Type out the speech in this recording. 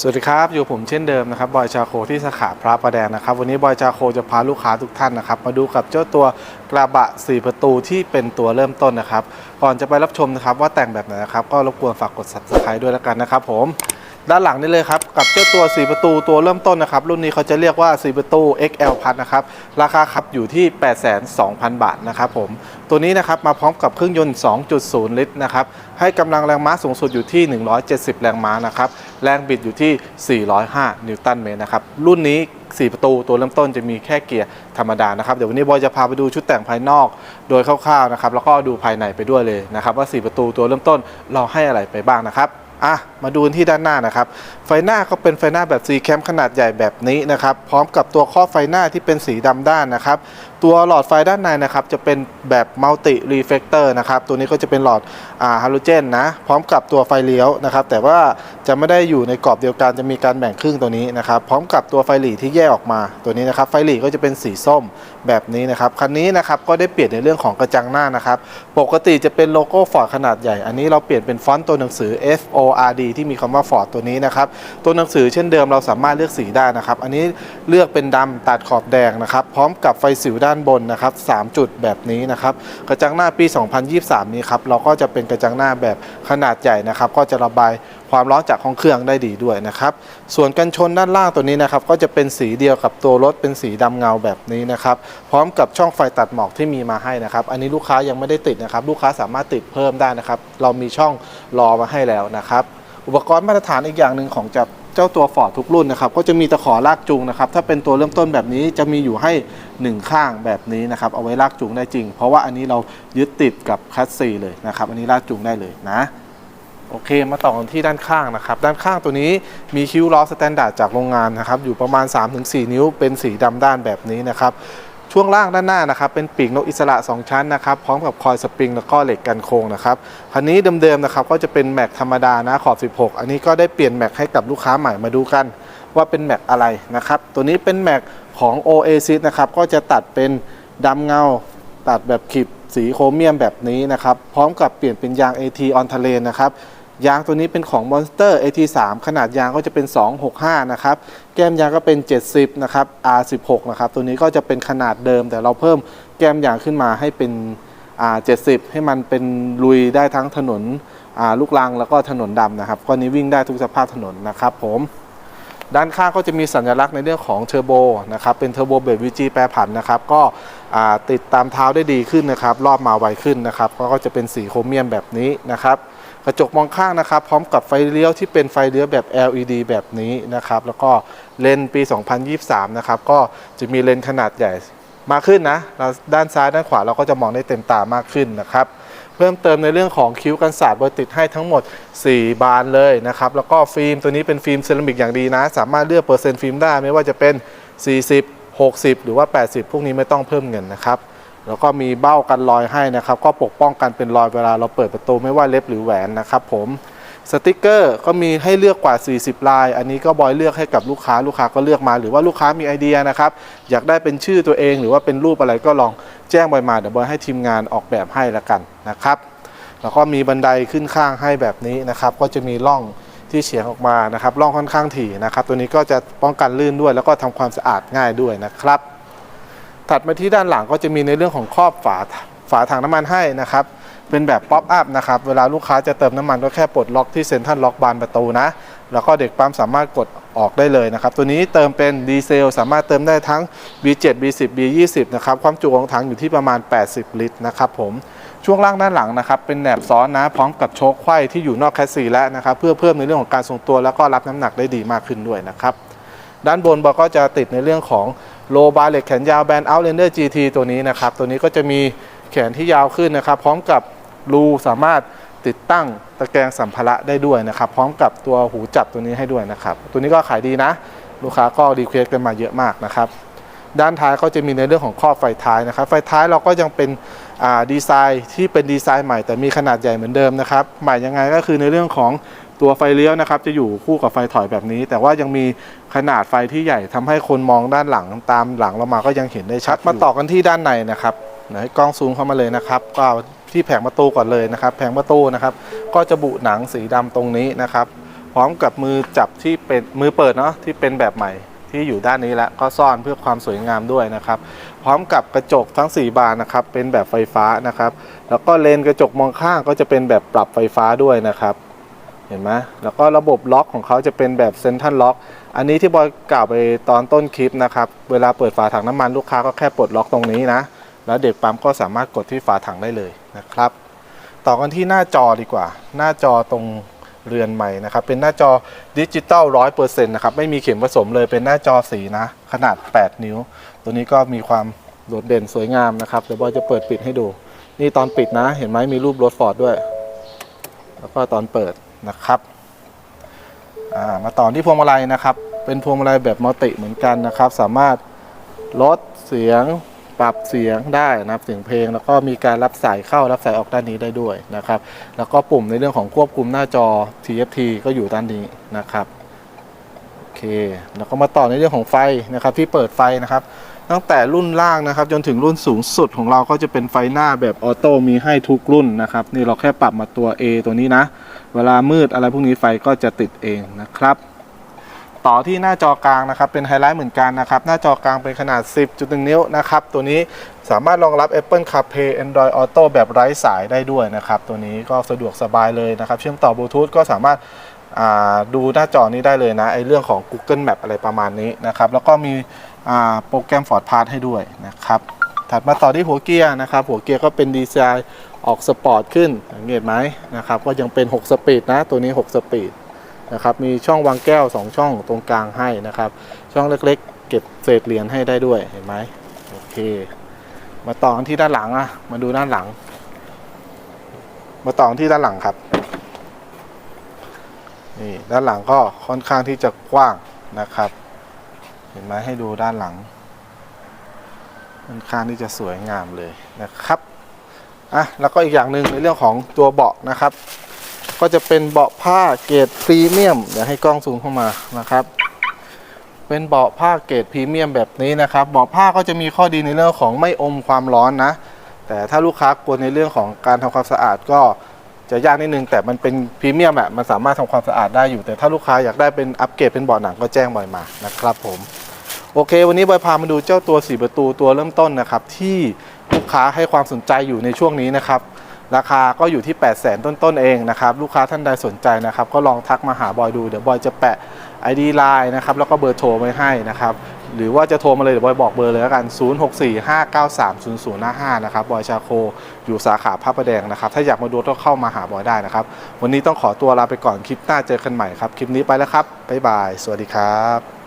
สวัสดีครับ อยู่ผมเช่นเดิมนะครับบอยชาโคที่สาขาพระประแดงนะครับ วันนี้บอยชาโคจะพาลูกค้าทุกท่านนะครับ มาดูกับเจ้าตัวกระบะ 4 ประตูที่เป็นตัวเริ่มต้นนะครับ ก่อนจะไปรับชมนะครับว่าแต่งแบบไหนนะครับ ก็รบกวนฝากกด subscribe ด้วยแล้วกันนะครับผมด้านหลังนี่เลยครับ กับเจ้าตัว 4 ประตูตัวเริ่มต้นนะครับ รุ่นนี้เขาจะเรียกว่า 4 ประตู XL พัดนะครับ ราคาขับอยู่ที่ 8,200,000บาทนะครับผม ตัวนี้นะครับมาพร้อมกับเครื่องยนต์ 2.0 ลิตรนะครับ ให้กำลังแรงม้าสูงสุดอยู่ที่ 170 แรงม้านะครับ แรงบิดอยู่ที่ 405 นิวตันเมตรนะครับ รุ่นนี้ 4 ประตูตัวเริ่มต้นจะมีแค่เกียร์ธรรมดานะครับ เดี๋ยววันนี้บอยจะพาไปดูชุดแต่งภายนอกโดยคร่าวๆนะครับ แล้วก็ดูภายในไปด้วยเลยนะครับ ว่า 4 ประตูตัวเริ่มต้นเราให้อะไรไปบ้างนะครับอะมาดูที่ด้านหน้านะครับ ไฟหน้าก็เป็นไฟหน้าแบบซีแคมขนาดใหญ่แบบนี้นะครับ พร้อมกับตัวครอไฟหน้าที่เป็นสีดำด้านนะครับตัวหลอดไฟด้านในนะครับจะเป็นแบบมัลติรีเฟกเตอร์นะครับตัวนี้ก็จะเป็นหลอดฮาโลเจนนะพร้อมกับตัวไฟเลี้ยวนะครับแต่ว่าจะไม่ได้อยู่ในกรอบเดียวกันจะมีการแบ่งครึ่งตัวนี้นะครับพร้อมกับตัวไฟหลีที่แยกออกมาตัวนี้นะครับไฟหลีก็จะเป็นสีส้มแบบนี้นะครับคันนี้นะครับก็ได้เปลี่ยนในเรื่องของกระจังหน้านะครับปกติจะเป็นโลโก้ฟอร์ดขนาดใหญ่ อันนี้เราเปลี่ยนเป็นฟอนต์ตัวหนังสือ F O R D ที่มีคำว่าฟอร์ดตัวนี้นะครับตัวหนังสือเช่นเดิมเราสามารถเลือกสีได้นะครับอันนี้เลือกเป็นดำตัดขอบแดงนะครับพร้อมกับไฟสิวด้านบนนะครับ 3 จุดแบบนี้นะครับ กระจังหน้าปี 2023 นี้ครับ เราก็จะเป็นกระจังหน้าแบบขนาดใหญ่นะครับ ก็จะระบายความร้อนจากห้องเครื่องได้ดีด้วยนะครับ ส่วนกันชนด้านล่างตัวนี้นะครับ ก็จะเป็นสีเดียวกับตัวรถเป็นสีดำเงาแบบนี้นะครับ พร้อมกับช่องไฟตัดหมอกที่มีมาให้นะครับ อันนี้ลูกค้ายังไม่ได้ติดนะครับ ลูกค้าสามารถติดเพิ่มได้นะครับ เรามีช่องรอมาให้แล้วนะครับ อุปกรณ์มาตรฐานอีกอย่างหนึ่งของจะ เจ้าตัวฟอร์ดทุกรุ่นนะครับก็จะมีตะขอลากจูงนะครับถ้าเป็นตัวเริ่มต้นแบบนี้จะมีอยู่ให้ 1 ข้างแบบนี้นะครับเอาไว้ลากจูงได้จริง เพราะว่าอันนี้เรายึดติดกับคัสซีเลยนะครับอันนี้ลากจูงได้เลยนะโอเค มาต่อกันที่ด้านข้างนะครับ ด้านข้างตัวนี้มีคิ้วล้อสแตนดาร์ดจากโรงงานนะครับ อยู่ประมาณ 3-4 นิ้ว เป็นสีดำด้านแบบนี้นะครับ ช่วงล่างด้านหน้านะครับเป็นปีกนกอิสระ 2 ชั้นนะครับพร้อมกับคอยสปริงแล้วก็เหล็กกันโค้งนะครับคันนี้เดิมๆนะครับก็จะเป็นแม็กธรรมดานะขอบ 16 อันนี้ก็ได้เปลี่ยนแม็กให้กับลูกค้าใหม่มาดูกัน ว่าเป็นแม็กอะไรนะครับตัวนี้เป็นแม็กของ Oasis นะครับก็จะตัดเป็นดำเงา ตัดแบบขีดสีโครเมียมแบบนี้นะครับพร้อมกับเปลี่ยนเป็นยาง AT on t e r r a i n นะครับ ยางตัวนี้เป็นของ Monster AT3 ขนาดยางก็จะเป็น 265 นะครับ แก้มยางก็เป็น 70 นะครับ R16 นะครับ ตัวนี้ก็จะเป็นขนาดเดิม แต่เราเพิ่มแก้มยางขึ้นมาให้เป็น R70 ให้มันเป็นลุยได้ทั้งถนนลูกรังแล้วก็ถนนดำนะครับก็นี้วิ่งได้ทุกสภาพถนนนะครับผมด้านข้างก็จะมีสัญลักษณ์ในเรื่องของเทอร์โบนะครับ เป็นเทอร์โบเบรกวีจีแปรผันนะครับ ก็ติดตามเท้าได้ดีขึ้นนะครับ รอบมาไวขึ้นนะครับ ก็จะเป็นสีโครเมียมแบบนี้นะครับ กระจกมองข้างนะครับ พร้อมกับไฟเลี้ยวที่เป็นไฟเลี้ยวแบบ LED แบบนี้นะครับ แล้วก็เลนปี 2023 นะครับ ก็จะมีเลนขนาดใหญ่มากขึ้นนะเราด้านซ้ายด้านขวาเราก็จะมองได้เต็มตามากขึ้นนะครับ เพิ่มเติมในเรื่องของคิ้วกันศาสตร์บอยติดให้ทั้งหมด 4 บานเลยนะครับ แล้วก็ฟิล์มตัวนี้เป็นฟิล์มเซรามิกอย่างดีนะ สามารถเลือกเปอร์เซ็นต์ฟิล์มได้ไม่ว่าจะเป็น 40 60 หรือว่า 80 พวกนี้ไม่ต้องเพิ่มเงินนะครับ แล้วก็มีเบ้ากันรอยให้นะครับ ก็ปกป้องกันเป็นรอยเวลาเราเปิดประตูไม่ว่าเล็บหรือแหวนนะครับผมสติกเกอร์ก็มีให้เลือกกว่า 40 ลาย อันนี้ก็บอยเลือกให้กับลูกค้า ลูกค้าก็เลือกมา หรือว่าลูกค้ามีไอเดียนะครับ อยากได้เป็นชื่อตัวเอง หรือว่าเป็นรูปอะไรก็ลองแจ้งบอยมา เดี๋ยวบอยให้ทีมงานออกแบบให้ละกันนะครับ แล้วก็มีบันไดขึ้นข้างให้แบบนี้นะครับ ก็จะมีร่องที่เฉียงออกมานะครับ ร่องค่อนข้างถี่นะครับ ตัวนี้ก็จะป้องกันลื่นด้วย แล้วก็ทำความสะอาดง่ายด้วยนะครับ ถัดมาที่ด้านหลังก็จะมีในเรื่องของครอบฝาฝาถังน้ำมันให้นะครับ เป็นแบบป๊อปอัพนะครับ เวลาลูกค้าจะเติมน้ำมันก็แค่ปลดล็อกที่เซ็นทรัลล็อกบานประตูนะ แล้วก็เด็กปั๊มสามารถกดออกได้เลยนะครับ ตัวนี้เติมเป็นดีเซลสามารถเติมได้ทั้ง B7 B10 B20 นะครับ ความจุของถังอยู่ที่ประมาณ 80 ลิตรนะครับผม ช่วงล่างด้านหลังนะครับเป็นแหนบซ้อนนะ พร้อมกับโชคไขว้ที่อยู่นอกแคสซีแล้วนะครับ เพื่อเพิ่มในเรื่องของการทรงตัว แล้วก็รับน้ำหนักได้ดีมากขึ้นด้วยนะครับ ด้านบนบอกก็จะติดในเรื่องของ โลบาร์เล็กแขนยาวแบนด์ Outlander GT ตัวนี้นะครับ ตัวนี้ก็จะมีแขนที่ยาวขึ้นนะครับ พร้อมกับรูสามารถติดตั้งตะแกรงสัมภาระได้ด้วยนะครับ พร้อมกับตัวหูจับตัวนี้ให้ด้วยนะครับ ตัวนี้ก็ขายดีนะ ลูกค้าก็รีเควสกันมาเยอะมากนะครับ ด้านท้ายก็จะมีในเรื่องของครอบไฟท้ายนะครับ ไฟท้ายเราก็ยังเป็นดีไซน์ที่เป็นดีไซน์ใหม่แต่มีขนาดใหญ่เหมือนเดิมนะครับ ใหม่ยังไงก็คือในเรื่องของ ตัวไฟเลี้ยวนะครับจะอยู่คู่กับไฟถอยแบบนี้ แต่ว่ายังมีขนาดไฟที่ใหญ่ทำให้คนมองด้านหลังตามหลังเรามาก็ยังเห็นได้ชัด มาต่อกันที่ด้านในนะครับเดี๋ยวให้กล้องซูมเข้ามาเลยนะครับ ก็ที่แผงประตูก่อนเลยนะครับ แผงประตูนะครับ ก็จะบุหนังสีดำตรงนี้นะครับ พร้อมกับมือจับที่เป็นมือเปิดเนาะที่เป็นแบบใหม่ที่อยู่ด้านนี้แล้วก็ซ่อนเพื่อความสวยงามด้วยนะครับ พร้อมกับกระจกทั้ง 4 บานนะครับ เป็นแบบไฟฟ้านะครับ แล้วก็เลนกระจกมองข้างก็จะเป็นแบบปรับไฟฟ้าด้วยนะครับ เห็นไหมแล้วก็ระบบล็อกของเขาจะเป็นแบบเซนทรัลล็อก อันนี้ที่บอยกล่าวไปตอนต้นคลิปนะครับ เวลาเปิดฝาถังน้ำมันลูกค้าก็แค่ปลดล็อกตรงนี้นะ แล้วเด็กปั๊มก็สามารถกดที่ฝาถังได้เลยนะครับ ต่อกันที่หน้าจอดีกว่า หน้าจอตรงเรือนใหม่นะครับ เป็นหน้าจอดิจิตอลร้อยเปอร์เซ็นต์นะครับ ไม่มีเข็มผสมเลย เป็นหน้าจอสีนะ ขนาด 8 นิ้ว ตัวนี้ก็มีความโดดเด่นสวยงามนะครับ เดี๋ยวบอยจะเปิดปิดให้ดู นี่ตอนปิดนะ เห็นไหมมีรูปรถฟอร์ดด้วย แล้วก็ตอนเปิด นะครับามาต่อที่พวงมาลัยนะครับ เป็นพวงมาลัยแบบมัลติเหมือนกันนะครับ สามารถลดเสียงปรับเสียงได้นะครับเสียงเพลง แล้วก็มีการรับสายเข้ารับสายออกด้านนี้ได้ด้วยนะครับ แล้วก็ปุ่มในเรื่องของควบคุมหน้าจอ TFT ก็อยู่ด้านนี้นะครับโอเคแล้วก็มาต่อในเรื่องของไฟนะครับ ที่เปิดไฟนะครับ ตั้งแต่รุ่นล่างนะครับ จนถึงรุ่นสูงสุดของเราก็จะเป็นไฟหน้าแบบออโต้มีให้ทุกรุ่นนะครับ นี่เราแค่ปรับมาตัว A ตัวนี้นะ วลามืดอะไรพวกนี้ไฟก็จะติดเองนะครับ ต่อที่หน้าจอกลางนะครับ เป็นไฮไลท์เหมือนกันนะครับ หน้าจอกลางเป็นขนาด 10.1 นิ้วนะครับ ตัวนี้สามารถรองรับ Apple CarPlay Android Auto แบบไร้สายได้ด้วยนะครับ ตัวนี้ก็สะดวกสบายเลยนะครับ เชื่อมต่อบลูทูธก็สามารถดูหน้าจอนี้ได้เลยนะไอเรื่องของ Google Map อะไรประมาณนี้นะครับ แล้วก็มีโปรแกรม Ford Pass ให้ด้วยนะครับ ถัดมาต่อที่หัวเกียร์นะครับ หัวเกียร์ก็เป็นดีไซน์ออกสปอร์ตขึ้นสังเกตไหมนะครับก็ยังเป็น 6 สปีดนะ ตัวนี้ 6 สปีดนะครับมีช่องวางแก้ว 2 ช่องตรงกลางให้นะครับ ช่องเล็กๆ เก็บเศษเหรียญให้ได้ด้วยเห็นไหมโอเค มาต่อที่ด้านหลังอะมาดูด้านหลัง มาต่อที่ด้านหลังครับนี่ด้านหลังก็ค่อนข้างที่จะกว้างนะครับ เห็นไหมให้ดูด้านหลัง ค่อนข้างที่จะสวยงามเลยนะครับอะแล้วก็อีกอย่างหนึ่งในเรื่องของตัวเบาะนะครับ ก็จะเป็นเบาะผ้าเกรดพรีเมียมเดี๋ยวให้กล้องซูมเข้ามานะครับ เป็นเบาะผ้าเกรดพรีเมียมแบบนี้นะครับเบาะผ้าก็จะมีข้อดีในเรื่องของไม่อมความร้อนนะ แต่ถ้าลูกค้ากลัวในเรื่องของการทำความสะอาดก็จะยากนิดนึงแต่มันเป็นพรีเมียมอะมันสามารถทำความสะอาดได้อยู่ แต่ถ้าลูกค้าอยากได้เป็นอัปเกรดเป็นเบาะหนังก็แจ้งบ่อยมานะครับผม โอเค วันนี้บอยพามาดูเจ้าตัว 4 ประตูตัวเริ่มต้นนะครับ ที่ลูกค้าให้ความสนใจอยู่ในช่วงนี้นะครับ ราคาก็อยู่ที่ 8 0 0 0 0 0ต้นๆเองนะครับ ลูกค้าท่านใดสนใจนะครับ ก็ลองทักมาหาบอยดู เดี๋ยวบอยจะแปะ ID Line นะครับ แล้วก็เบอร์โทรไว้ให้นะครับ หรือว่าจะโทรมาเลย เดี๋ยวบอยบอกเบอร์เลยแล้วกัน 0645930055 นะครับ บอยชาโค อยู่สาขาพระประแดงนะครับ ถ้าอยากมาดูก็เข้ามาหาบอยได้นะครับ วันนี้ต้องขอตัวลาไปก่อน คลิปหน้าเจอกันใหม่ครับ คลิปนี้ไปแล้วครับ บ๊ายบาย สวัสดีครับ